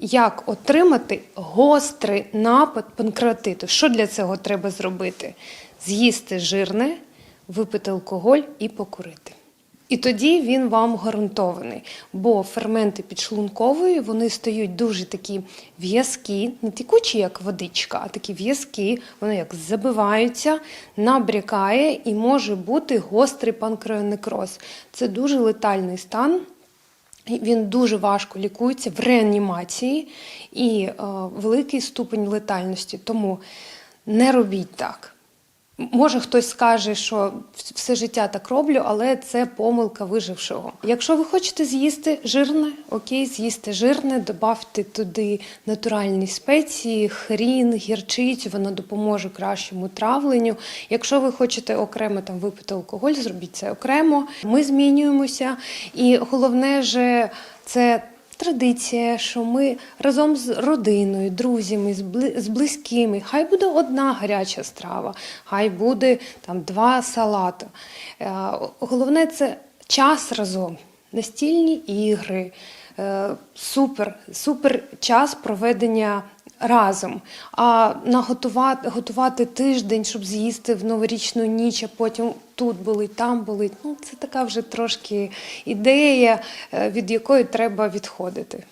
як отримати гострий напад панкреатиту. Що для цього треба зробити? З'їсти жирне, випити алкоголь і покурити. І тоді він вам гарантований, бо ферменти підшлункової вони стають дуже такі в'язкі, не текучі, як водичка, а такі в'язкі, вони як забиваються, набрякає і може бути гострий панкреонекроз. Це дуже летальний стан. Він дуже важко лікується в реанімації і е, великий ступень летальності. Тому не робіть так. Може, хтось скаже, що все життя так роблю, але це помилка вижившого. Якщо ви хочете з'їсти жирне, окей, з'їсти жирне, додавте туди натуральні спеції, хрін, гірчицю, воно допоможе кращому травленню. Якщо ви хочете окремо там випити алкоголь, зробіть це окремо. Ми змінюємося, і головне же це. Традиція, що ми разом з родиною, друзями, з близькими, хай буде одна гаряча страва, хай буде там два салати. Е, Головне це час разом, настільні ігри, е, супер, супер час проведення разом. А наготувати готувати тиждень, щоб з'їсти в новорічну ніч, а потім тут болить, там болить. Ну, це така вже трошки ідея, е, від якої треба відходити.